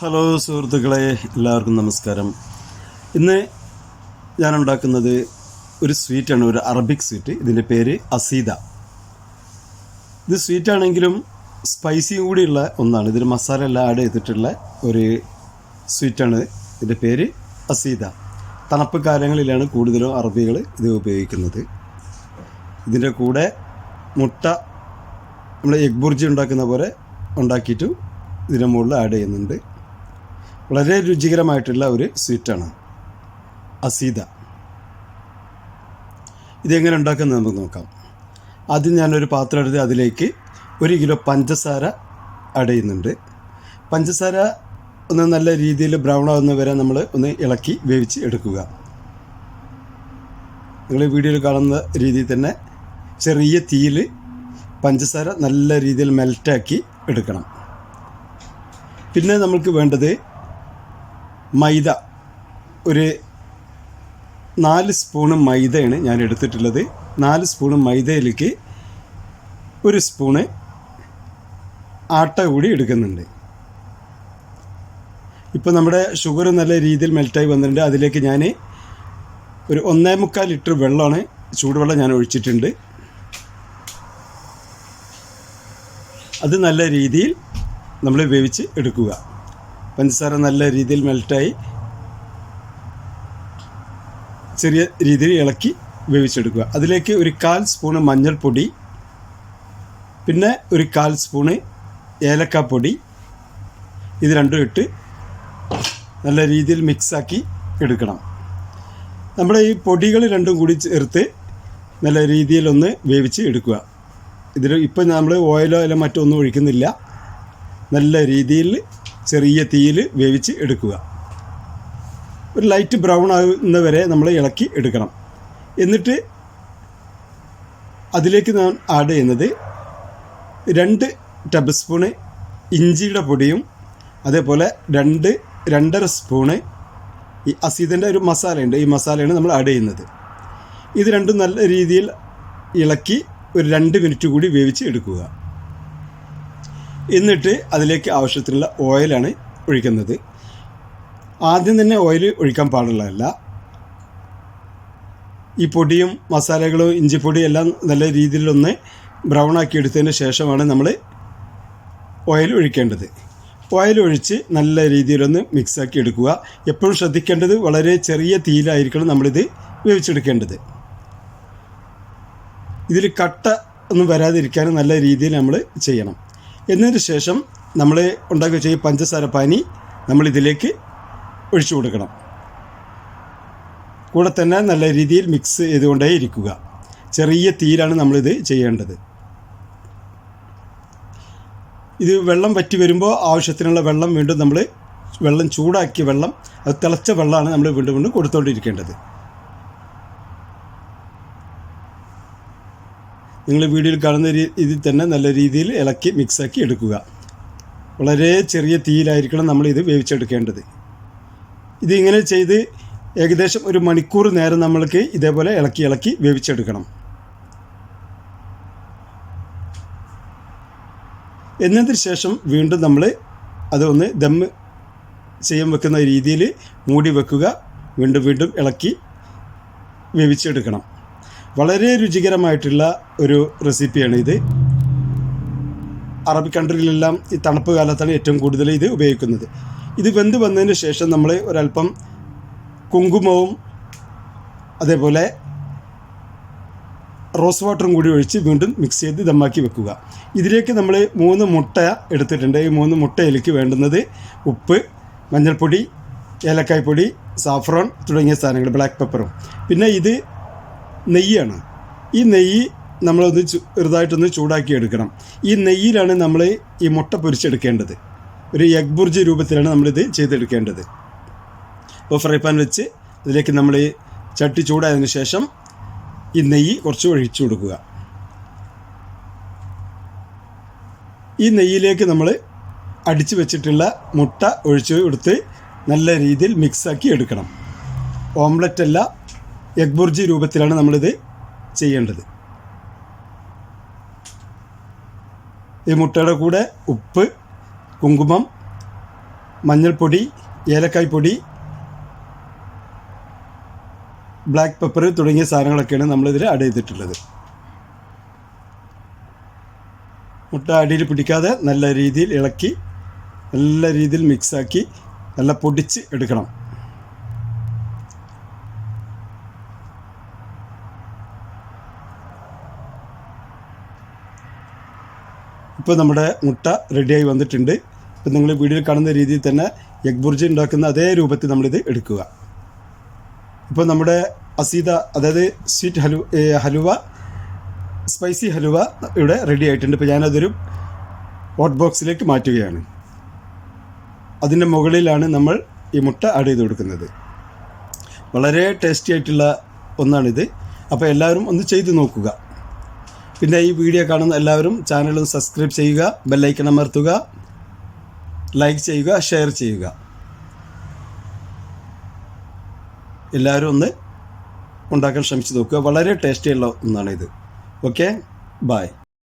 Hello സുഹൃത്തുക്കളെ എല്ലാവർക്കും നമസ്കാരം. ഇന്ന് ഞാൻ ഉണ്ടാക്കുന്നത് ഒരു സ്വീറ്റാണ് ഒരു അറബിക് സ്വീറ്റ്. ഇതിന്റെ പേര് അസീദ. ഇത് സ്വീറ്റ് ആണെങ്കിലും സ്പൈസി കൂടിയുള്ള ഒന്നാണ്. ഇതിൽ മസാല എല്ലാം ആഡ് ചെയ്തിട്ടുള്ള ഒരു സ്വീറ്റാണ് ഇതിന്റെ പേര് അസീദ. തണുപ്പ് കാലങ്ങളിലാണ് കൂടുതലും അറബികൾ ഇത് ഉപയോഗിക്കുന്നത്. ഇതിന്റെ കൂടെ മുട്ട നമ്മൾ എഗ് ബുർജി ഉണ്ടാക്കുന്ന പോലെ ഉണ്ടാക്കിയിട്ടും ഇതിന്റെ മുകളിൽ ആഡ് ചെയ്യുന്നുണ്ട്. വളരെ രുചികരമായിട്ടുള്ള ഒരു സ്വീറ്റാണ്. അസീത ഇതെങ്ങനെ ഉണ്ടാക്കുന്നത് നമുക്ക് നോക്കാം. ആദ്യം ഞാനൊരു പാത്രം എടുത്ത് അതിലേക്ക് ഒരു കിലോ പഞ്ചസാര ആഡ് ചെയ്യുന്നുണ്ട്. പഞ്ചസാര ഒന്ന് നല്ല രീതിയിൽ ബ്രൗൺ ആകുന്ന വരെ നമ്മൾ ഒന്ന് ഇളക്കി വേവിച്ച് എടുക്കുക. നിങ്ങൾ വീഡിയോയിൽ കാണുന്ന രീതിയിൽ തന്നെ ചെറിയ തീയിൽ പഞ്ചസാര നല്ല രീതിയിൽ മെൽറ്റാക്കി എടുക്കണം. പിന്നെ നമുക്ക് വേണ്ടത് മൈദ. ഒരു നാല് സ്പൂണ് മൈദയാണ് ഞാൻ എടുത്തിട്ടുള്ളത്. നാല് സ്പൂണ് മൈദയിലേക്ക് ഒരു സ്പൂണ് ആട്ട കൂടി എടുക്കുന്നുണ്ട്. ഇപ്പോൾ നമ്മുടെ ഷുഗർ നല്ല രീതിയിൽ മെൽറ്റായി വന്നിട്ടുണ്ട്. അതിലേക്ക് ഞാൻ ഒരു ഒന്നേ മുക്കാൽ ലിറ്റർ വെള്ളമാണ് ചൂടുവെള്ളം ഞാൻ ഒഴിച്ചിട്ടുണ്ട്. അത് നല്ല രീതിയിൽ നമ്മൾ വേവിച്ച് എടുക്കുക. പഞ്ചസാര നല്ല രീതിയിൽ മെൽറ്റായി ചെറിയ രീതിയിൽ ഇളക്കി വേവിച്ചെടുക്കുക. അതിലേക്ക് ഒരു കാൽ സ്പൂണ് മഞ്ഞൾപ്പൊടി പിന്നെ ഒരു കാൽ സ്പൂണ് ഏലക്കാപ്പൊടി. ഇത് രണ്ടും ഇട്ട് നല്ല രീതിയിൽ മിക്സാക്കി എടുക്കണം. നമ്മുടെ ഈ പൊടികൾ രണ്ടും കൂടി ചേർത്ത് നല്ല രീതിയിലൊന്ന് വേവിച്ച് എടുക്കുക. ഇതിൽ ഇപ്പം നമ്മൾ ഓയിലോ അല്ല മറ്റോ ഒന്നും ഒഴിക്കുന്നില്ല. നല്ല രീതിയിൽ ചെറിയ തീയിൽ വേവിച്ച് എടുക്കുക. ഒരു ലൈറ്റ് ബ്രൗൺ ആകുന്ന വരെ നമ്മൾ ഇളക്കി എടുക്കണം. എന്നിട്ട് അതിലേക്ക് ഞാൻ ആഡ് ചെയ്യുന്നത് രണ്ട് ടേബിൾ സ്പൂണ് ഇഞ്ചിയുടെ പൊടിയും അതേപോലെ രണ്ട് രണ്ടര സ്പൂണ് ഈ അസീദിന്റെ ഒരു മസാലയുണ്ട്. ഈ മസാലയാണ് നമ്മൾ ആഡ് ചെയ്യുന്നത്. ഇത് രണ്ടും നല്ല രീതിയിൽ ഇളക്കി ഒരു രണ്ട് മിനിറ്റ് കൂടി വേവിച്ച് എടുക്കുക. എന്നിട്ട് അതിലേക്ക് ആവശ്യത്തിനുള്ള ഓയിലാണ് ഒഴിക്കുന്നത്. ആദ്യം തന്നെ ഓയിൽ ഒഴിക്കാൻ പാടുള്ളതല്ല. ഈ പൊടിയും മസാലകളും ഇഞ്ചിപ്പൊടിയും എല്ലാം നല്ല രീതിയിലൊന്ന് ബ്രൗൺ ആക്കി എടുത്തതിന് ശേഷമാണ് നമ്മൾ ഓയിൽ ഒഴിക്കേണ്ടത്. ഓയിൽ ഒഴിച്ച് നല്ല രീതിയിലൊന്ന് മിക്സാക്കി എടുക്കുക. എപ്പോഴും ശ്രദ്ധിക്കേണ്ടത് വളരെ ചെറിയ തീയിലായിരിക്കണം നമ്മളിത് വേവിച്ചെടുക്കേണ്ടത്. ഇതിൽ കട്ട ഒന്നും വരാതിരിക്കാൻ നല്ല രീതിയിൽ നമ്മൾ ചെയ്യണം. എന്നതിന് ശേഷം നമ്മൾ ഉണ്ടാക്കി വെച്ച ഈ പഞ്ചസാര പാനി നമ്മൾ ഇതിലേക്ക് ഒഴിച്ചു കൊടുക്കണം. കൂടെ തന്നെ നല്ല രീതിയിൽ മിക്സ് ചെയ്തുകൊണ്ടേ ഇരിക്കുക. ചെറിയ തീയിലാണ് നമ്മളിത് ചെയ്യേണ്ടത്. ഇത് വെള്ളം വറ്റി വരുമ്പോൾ ആവശ്യത്തിനുള്ള വെള്ളം വീണ്ടും നമ്മൾ വെള്ളം ചൂടാക്കിയ വെള്ളം അത് തിളച്ച വെള്ളമാണ് നമ്മൾ വീണ്ടും വീണ്ടും കൊടുത്തുകൊണ്ടിരിക്കേണ്ടത് നിങ്ങൾ വീഡിയോയിൽ കാണുന്ന രീതിയിൽ തന്നെ നല്ല രീതിയിൽ ഇളക്കി മിക്സാക്കി എടുക്കുക. വളരെ ചെറിയ തീയിലായിരിക്കണം നമ്മളിത് വേവിച്ചെടുക്കേണ്ടത്. ഇതിങ്ങനെ ചെയ്ത് ഏകദേശം ഒരു മണിക്കൂർ നേരം നമ്മൾക്ക് ഇതേപോലെ ഇളക്കി ഇളക്കി വേവിച്ചെടുക്കണം. എന്നതിന് ശേഷം വീണ്ടും നമ്മൾ അതൊന്ന് ദമ്മ് ചെയ്യാൻ വെക്കുന്ന രീതിയിൽ മൂടി വെക്കുക. വീണ്ടും വീണ്ടും ഇളക്കി വേവിച്ചെടുക്കണം. വളരെ രുചികരമായിട്ടുള്ള ഒരു റെസിപ്പിയാണ് ഇത്. അറബ് കൺട്രിയിലെല്ലാം ഈ തണുപ്പ് കാലത്താണ് ഏറ്റവും കൂടുതൽ ഇത് ഉപയോഗിക്കുന്നത്. ഇത് വെന്ത് വന്നതിന് ശേഷം നമ്മൾ ഒരല്പം കുങ്കുമവും അതേപോലെ റോസ് വാട്ടറും കൂടി ഒഴിച്ച് വീണ്ടും മിക്സ് ചെയ്ത് ദമ്മാക്കി വെക്കുക. ഇതിലേക്ക് നമ്മൾ മൂന്ന് മുട്ട എടുത്തിട്ടുണ്ട്. ഈ മൂന്ന് മുട്ടയിലേക്ക് വേണ്ടുന്നത് ഉപ്പ് മഞ്ഞൾപ്പൊടി ഏലക്കായ്പ്പൊടി സാഫ്രോൺ തുടങ്ങിയ സാധനങ്ങൾ ബ്ലാക്ക് പെപ്പറും പിന്നെ ഇത് നെയ്യാണ്. ഈ നെയ്യ് നമ്മളൊന്ന് ചെറുതായിട്ടൊന്ന് ചൂടാക്കി എടുക്കണം ഈ നെയ്യിലാണ് നമ്മൾ ഈ മുട്ട പൊരിച്ചെടുക്കേണ്ടത്. ഒരു എഗ് ബുർജി രൂപത്തിലാണ് നമ്മളിത് ചെയ്തെടുക്കേണ്ടത്. അപ്പോൾ ഫ്രൈ പാൻ വെച്ച് അതിലേക്ക് നമ്മൾ ചട്ടി ചൂടായതിന് ശേഷം ഈ നെയ്യ് കുറച്ച് ഒഴിച്ചു കൊടുക്കുക. ഈ നെയ്യിലേക്ക് നമ്മൾ അടിച്ചു വെച്ചിട്ടുള്ള മുട്ട ഒഴിച്ച് കൊടുത്ത് നല്ല രീതിയിൽ മിക്സാക്കി എടുക്കണം. ഓംലറ്റ് അല്ല എഗ് ബുർജി രൂപത്തിലാണ് നമ്മളിത് ചെയ്യേണ്ടത്. ഈ മുട്ടയുടെ കൂടെ ഉപ്പ് കുങ്കുമം മഞ്ഞൾപ്പൊടി ഏലക്കായ് പൊടി ബ്ലാക്ക് പെപ്പർ തുടങ്ങിയ സാധനങ്ങളൊക്കെയാണ് നമ്മളിതിൽ ആഡ് ചെയ്തിട്ടുള്ളത്. മുട്ട അടിയിൽ പിടിക്കാതെ നല്ല രീതിയിൽ ഇളക്കി നല്ല രീതിയിൽ മിക്സാക്കി നല്ല പൊടിച്ച് എടുക്കണം. ഇപ്പോൾ നമ്മുടെ മുട്ട റെഡിയായി വന്നിട്ടുണ്ട്. ഇപ്പം നിങ്ങൾ വീഡിയോയിൽ കാണുന്ന രീതിയിൽ തന്നെ എഗ് ബുർജി ഉണ്ടാക്കുന്ന അതേ രൂപത്തിൽ നമ്മളിത് എടുക്കുക. ഇപ്പോൾ നമ്മുടെ അസീത അതായത് സ്വീറ്റ് ഹലു ഹലുവ സ്പൈസി ഹലുവ ഇവിടെ റെഡി ആയിട്ടുണ്ട്. ഇപ്പോൾ ഞാനതൊരു ഹോട്ട് ബോക്സിലേക്ക് മാറ്റുകയാണ്. അതിന്റെ മുകളിലാണ് നമ്മൾ ഈ മുട്ട ആഡ് ചെയ്ത് കൊടുക്കുന്നത്. വളരെ ടേസ്റ്റി ആയിട്ടുള്ള ഒന്നാണിത്. അപ്പോൾ എല്ലാവരും ഒന്ന് ചെയ്ത് നോക്കുക. പിന്നെ ഈ വീഡിയോ കാണുന്ന എല്ലാവരും ചാനലും സബ്സ്ക്രൈബ് ചെയ്യുക ബെല്ലൈക്കൺ അമർത്തുക ലൈക്ക് ചെയ്യുക ഷെയർ ചെയ്യുക. എല്ലാവരും ഒന്ന് ഉണ്ടാക്കാൻ ശ്രമിച്ചു നോക്കുക. വളരെ ടേസ്റ്റിയുള്ള ഒന്നാണിത്. Okay bye